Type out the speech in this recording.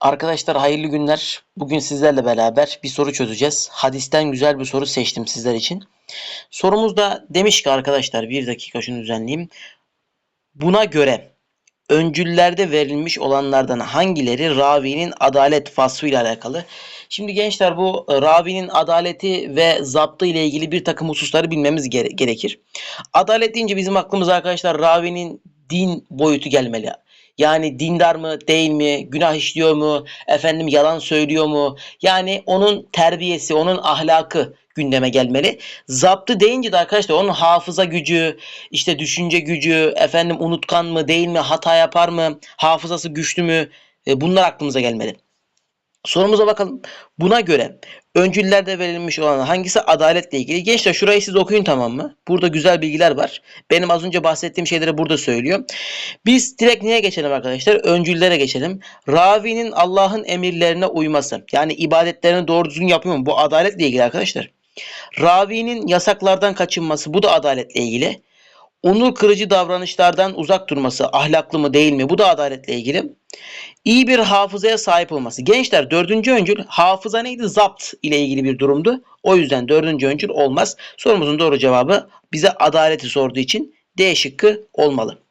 Arkadaşlar hayırlı günler. Bugün sizlerle beraber bir soru çözeceğiz. Hadisten güzel bir soru seçtim sizler için. Sorumuzda demiş ki arkadaşlar bir dakika şunu düzenleyeyim. Buna göre öncüllerde verilmiş olanlardan hangileri ravinin adalet vasfı ile alakalı? Şimdi gençler bu ravinin adaleti ve zaptı ile ilgili bir takım hususları bilmemiz gere- gerekir. Adalet deyince bizim aklımıza arkadaşlar ravinin din boyutu gelmeli. Yani dindar mı değil mi, günah işliyor mu, efendim yalan söylüyor mu? Yani onun terbiyesi, onun ahlakı gündeme gelmeli. Zaptı deyince de arkadaşlar onun hafıza gücü, işte düşünce gücü, efendim unutkan mı değil mi, hata yapar mı, hafızası güçlü mü? E, bunlar aklımıza gelmeli. Sorumuza bakalım. Buna göre öncüllerde verilmiş olan hangisi adaletle ilgili? Gençler şurayı siz okuyun tamam mı? Burada güzel bilgiler var. Benim az önce bahsettiğim şeyleri burada söylüyor. Biz direkt neye geçelim arkadaşlar? Öncüllere geçelim. Ravinin Allah'ın emirlerine uyması. Yani ibadetlerini doğru düzgün yapıyor mu? Bu adaletle ilgili arkadaşlar. Ravinin yasaklardan kaçınması. Bu da adaletle ilgili. Onur kırıcı davranışlardan uzak durması. Ahlaklı mı değil mi? Bu da adaletle ilgili. İyi bir hafızaya sahip olması. Gençler dördüncü öncül hafıza neydi? Zapt ile ilgili bir durumdu. O yüzden dördüncü öncül olmaz. Sorumuzun doğru cevabı bize adaleti sorduğu için D şıkkı olmalı.